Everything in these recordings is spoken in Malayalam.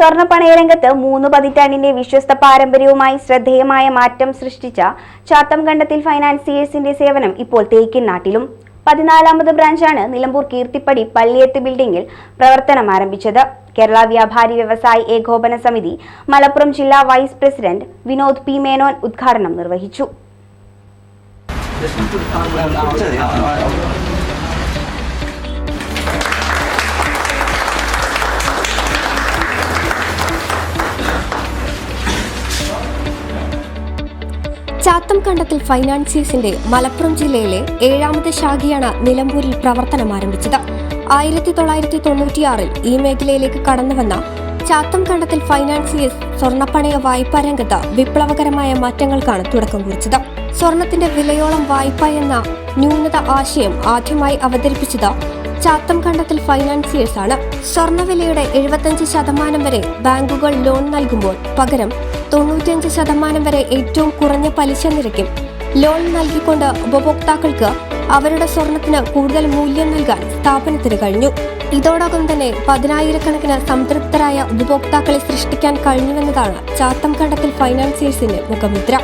സ്വർണ പണയരംഗത്ത് മൂന്ന് പതിറ്റാണ്ടിന്റെ വിശ്വസ്ത പാരമ്പര്യവുമായി ശ്രദ്ധേയമായ മാറ്റം സൃഷ്ടിച്ച ചാത്തം കണ്ടത്തിൽ ഫൈനാൻസിയേഴ്സിന്റെ സേവനം ഇപ്പോൾ തേക്കിൻ നാട്ടിലും. പതിനാലാമത് ബ്രാഞ്ചാണ് നിലമ്പൂർ കീർത്തിപ്പടി പള്ളിയത്ത് ബിൽഡിംഗിൽ പ്രവർത്തനം ആരംഭിച്ചത്. കേരള വ്യാപാരി വ്യവസായി ഏകോപന സമിതി മലപ്പുറം ജില്ലാ vice president Vinod P Menon ഉദ്ഘാടനം നിർവഹിച്ചു. ചാത്തം കണ്ടത്തിൽ ഫൈനാൻസിയേഴ്സിന്റെ മലപ്പുറം ജില്ലയിലെ ഏഴാമത്തെ ശാഖയാണ് നിലമ്പൂരിൽ പ്രവർത്തനം ആരംഭിച്ചത്. ആയിരത്തി തൊള്ളായിരത്തി തൊണ്ണൂറ്റിയാറിൽ ഈ മേഖലയിലേക്ക് കടന്നുവന്ന ചാത്തം കണ്ടത്തിൽ ഫൈനാൻസിയേഴ്സ് സ്വർണപ്പണയ വായ്പാ രംഗത്ത് വിപ്ലവകരമായ മാറ്റങ്ങൾക്കാണ് തുടക്കം കുറിച്ചത്. സ്വർണത്തിന്റെ വിലയോളം വായ്പ എന്ന ന്യൂനത ആശയം ആദ്യമായി അവതരിപ്പിച്ചത് ചാത്തം കണ്ടത്തിൽ ഫൈനാൻസിയേഴ്സ് ആണ് സ്വർണവിലയുടെ എഴുപത്തഞ്ച് ശതമാനം വരെ ബാങ്കുകൾ ലോൺ നൽകുമ്പോൾ പകരം തൊണ്ണൂറ്റിയഞ്ച് ശതമാനം വരെ ഏറ്റവും കുറഞ്ഞ പലിശ നിരക്കും ലോൺ നൽകിക്കൊണ്ട് ഉപഭോക്താക്കൾക്ക് അവരുടെ സ്വർണത്തിന് കൂടുതൽ മൂല്യം നൽകാൻ സ്ഥാപനത്തിന് കഴിഞ്ഞു. ഇതോടൊപ്പം തന്നെ പതിനായിരക്കണക്കിന് സംതൃപ്തരായ ഉപഭോക്താക്കളെ സൃഷ്ടിക്കാൻ കഴിഞ്ഞുവെന്നതാണ് ചാത്തം കണ്ടത്തിൽ ഫൈനാൻസിയേഴ്സിന്റെ മുഖമുദ്ര.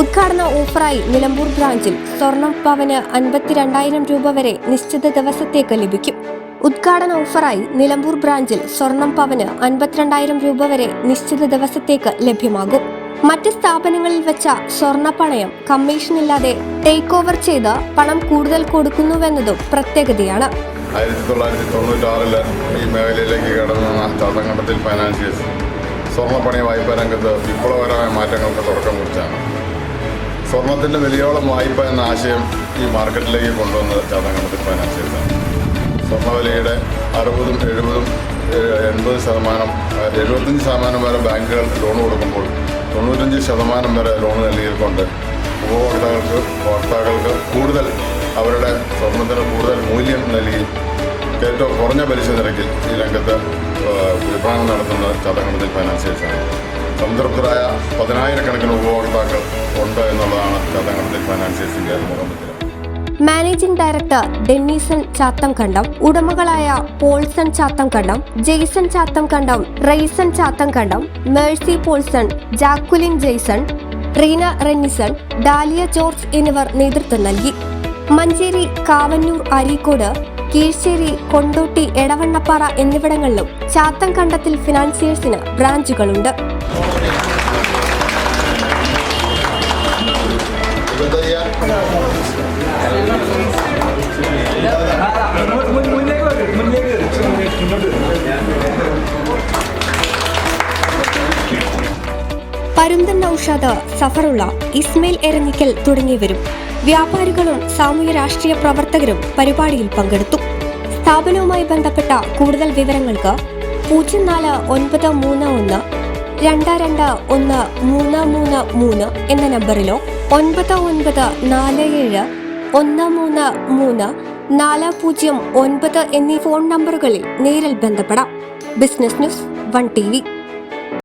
ഉദ്ഘാടന ഓഫറായി നിലമ്പൂർ ബ്രാഞ്ചിൽ സ്വർണം പവന് അൻപത്തിരണ്ടായിരം രൂപ വരെ നിശ്ചിത ദിവസത്തേക്ക് ലഭിക്കും. ഉദ്ഘാടന ഓഫറായി നിലമ്പൂർ ബ്രാഞ്ചിൽ സ്വർണം പവന് അൻപത്തിരണ്ടായിരം രൂപ വരെ നിശ്ചിത ദിവസത്തേക്ക് ലഭ്യമാകും. മറ്റ് സ്ഥാപനങ്ങളിൽ വെച്ച സ്വർണ പണയം കമ്മീഷനില്ലാതെ ടേക്ക് ഓവർ ചെയ്ത് പണം കൂടുതൽ കൊടുക്കുന്നുവെന്നതും പ്രത്യേകതയാണ്. ആയിരത്തി തൊള്ളായിരത്തി തൊണ്ണൂറ്റാറിൽ ഈ മേഖലയിലേക്ക് കടന്നു വന്ന ചാത്തങ്കണ്ടത്തിൽ ഫൈനാൻഷ്യൽസ് സ്വർണപ്പണി വായ്പാ രംഗത്ത് വിപ്ലവകരമായ മാറ്റങ്ങൾക്ക് തുടക്കം കുറിച്ചാണ്. സ്വർണത്തിന്റെ വിലയോളം വായ്പ എന്ന ആശയം ഈ മാർക്കറ്റിലേക്ക് കൊണ്ടുവന്നത് ചാത്തങ്കണ്ടത്തിൽ ഫൈനാൻഷ്യൽസാണ് സ്വർണവിലയുടെ അറുപതും എഴുപതും എൺപത് ശതമാനം എഴുപത്തഞ്ച് ശതമാനം വരെ ബാങ്കുകൾ ലോൺ കൊടുക്കുമ്പോൾ തൊണ്ണൂറ്റഞ്ച് ശതമാനം വരെ ലോൺ നൽകിയിട്ടുണ്ട്. ഉപഭോക്താക്കൾക്ക് ഉപഭോക്താക്കൾക്ക് കൂടുതൽ അവരുടെ സ്വർണത്തിന് കൂടുതൽ മൂല്യം നൽകി ഏറ്റവും കുറഞ്ഞ പലിശ നിരക്കിൽ ഈ രംഗത്ത് വിഭാഗം വിപണനം നടത്തുന്നത് ചതങ്കണത്തിൽ ഫൈനാൻസിയേഴ്സാണ് സംതൃപ്തരായ പതിനായിരക്കണക്കിന് ഉപഭോക്താക്കൾ ഉണ്ട് എന്നുള്ളതാണ് ചതങ്കണത്തിൽ ഫൈനാൻസിയേഴ്സിന്റെ മുഖമുദ്ര managing director ഡെന്നീസൺ Chathamkandam ഉടമകളായ Polson Chathamkandam Jaison Chathamkandam Raison Chathamkandam Mercy Polson Jacqueline Jaison Reena Rennison Dalia George എന്നിവർ നേതൃത്വം നൽകി. മഞ്ചേരി കാവന്നൂർ അരീക്കോട് കീഴ്ശ്ശേരി കൊണ്ടോട്ടി എടവണ്ണപ്പാറ എന്നിവിടങ്ങളിലും ചാത്തം കണ്ടത്തിൽ ഫിനാൻസിയേഴ്സിന് ബ്രാഞ്ചുകളുണ്ട്. പരുന്തൻ നൌഷാദ് സഫറുള്ള ഇസ്മയിൽ എരഞ്ഞിക്കൽ തുടങ്ങിയവരും വ്യാപാരികളും സാമൂഹ്യ രാഷ്ട്രീയ പ്രവർത്തകരും പരിപാടിയിൽ പങ്കെടുത്തു. സ്ഥാപനവുമായി ബന്ധപ്പെട്ട കൂടുതൽ വിവരങ്ങൾക്ക് പൂജ്യം നാല് ഒൻപത് മൂന്ന് ഒന്ന് രണ്ട് രണ്ട് ഒന്ന് മൂന്ന് മൂന്ന് മൂന്ന് എന്ന നമ്പറിലോ ഒൻപത് ഒൻപത് നാല് ഏഴ് ഒന്ന് മൂന്ന് മൂന്ന് നാല് പൂജ്യം ഒൻപത് എന്നീ ഫോൺ നമ്പറുകളിൽ നേരിൽ ബന്ധപ്പെടാം. Business news one T V.